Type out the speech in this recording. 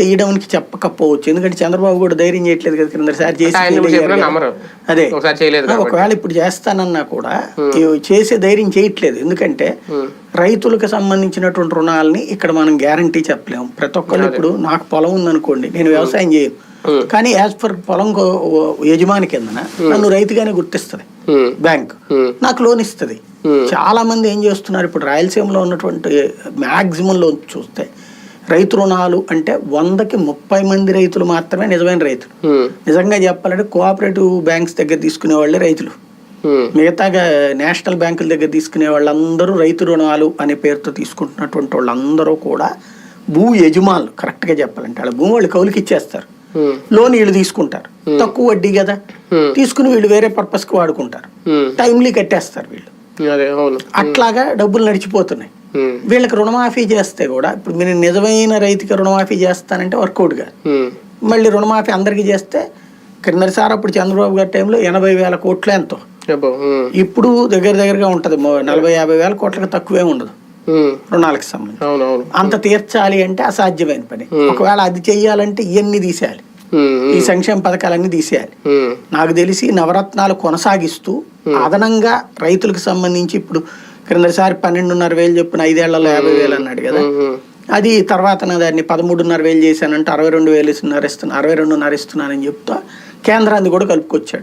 చేయడానికి చెప్పకపోవచ్చు. ఎందుకంటే చంద్రబాబు కూడా ధైర్యం చేయట్లేదు కదా కిందసారి చేసి. అదే. ఒకవేళ ఇప్పుడు చేస్తానన్నా కూడా చేసే ధైర్యం చేయట్లేదు. ఎందుకంటే రైతులకు సంబంధించినటువంటి రుణాలని ఇక్కడ మనం గ్యారంటీ చెప్పలేము. ప్రతి ఒక్కళ్ళు ఇప్పుడు నాకు పొలం ఉందనుకోండి నేను వ్యవసాయం చేయను. కానీ యాజ్ పర్ పొలం యజమాని కిందన నన్ను రైతుగానే గుర్తిస్తుంది. బ్యాంక్. నాకు లోన్ ఇస్తుంది. చాలా మంది ఏం చేస్తున్నారు? ఇప్పుడు రాయలసీమలో ఉన్నటువంటి మాక్సిమం లోన్ చూస్తే రైతు రుణాలు అంటే వందకి ముప్పై మంది రైతులు మాత్రమే నిజమైన రైతులు. నిజంగా చెప్పాలంటే కోఆపరేటివ్ బ్యాంక్స్ దగ్గర తీసుకునే వాళ్ళే రైతులు. మిగతాగా నేషనల్ బ్యాంకుల దగ్గర తీసుకునే వాళ్ళందరూ రైతు రుణాలు అనే పేరుతో తీసుకుంటున్నటువంటి వాళ్ళందరూ కూడా భూ యజమానులు కరెక్ట్గా చెప్పాలంటే వాళ్ళ భూమి వాళ్ళు కౌలుకి ఇచ్చేస్తారు. లోన్ వీళ్ళు తీసుకుంటారు. తక్కువ వడ్డీ కదా. తీసుకుని వీళ్ళు వేరే పర్పస్కి వాడుకుంటారు. టైమ్లీ కట్టేస్తారు వీళ్ళు. అట్లాగా డబ్బులు నడిచిపోతున్నాయి. వీళ్ళకి రుణమాఫీ చేస్తే కూడా ఇప్పుడు మీరు నిజమైన రైతుకి రుణమాఫీ చేస్తానంటే వర్కౌట్ కాదు. ఉమ్, మళ్ళీ రుణమాఫీ అందరికీ చేస్తే కిందసారి అప్పుడు చంద్రబాబు గారి టైంలో ఎనభై వేల కోట్లు ఎంతో. ఇప్పుడు దగ్గర దగ్గరగా ఉంటుంది నలభై యాభై వేల కోట్లకు తక్కువే ఉండదు. రుణాలకు సంబంధించి. అంత తీర్చాలి అంటే అసాధ్యమైన పని. ఒకవేళ అది చెయ్యాలంటే ఇవన్నీ తీసేయాలి. ఈ సంక్షేమ పథకాలన్నీ తీసేయాలి. నాకు తెలిసి నవరత్నాలు కొనసాగిస్తూ అదనంగా రైతులకు సంబంధించి ఇప్పుడు క్రిందసారి పన్నెండున్నర వేలు చెప్పిన ఐదేళ్ళలో యాభై వేలు అన్నాడు కదా. ఉమ్, అది తర్వాత నా దాన్ని పదమూడున్నర వేలు చేశానంటే అరవై రెండు వేలు ఇస్తున్నారు ఇస్తున్నా అరవై రెండున్నర ఇస్తున్నానని చెప్తా కేంద్రాన్ని కూడా కలుపుకొచ్చాడు.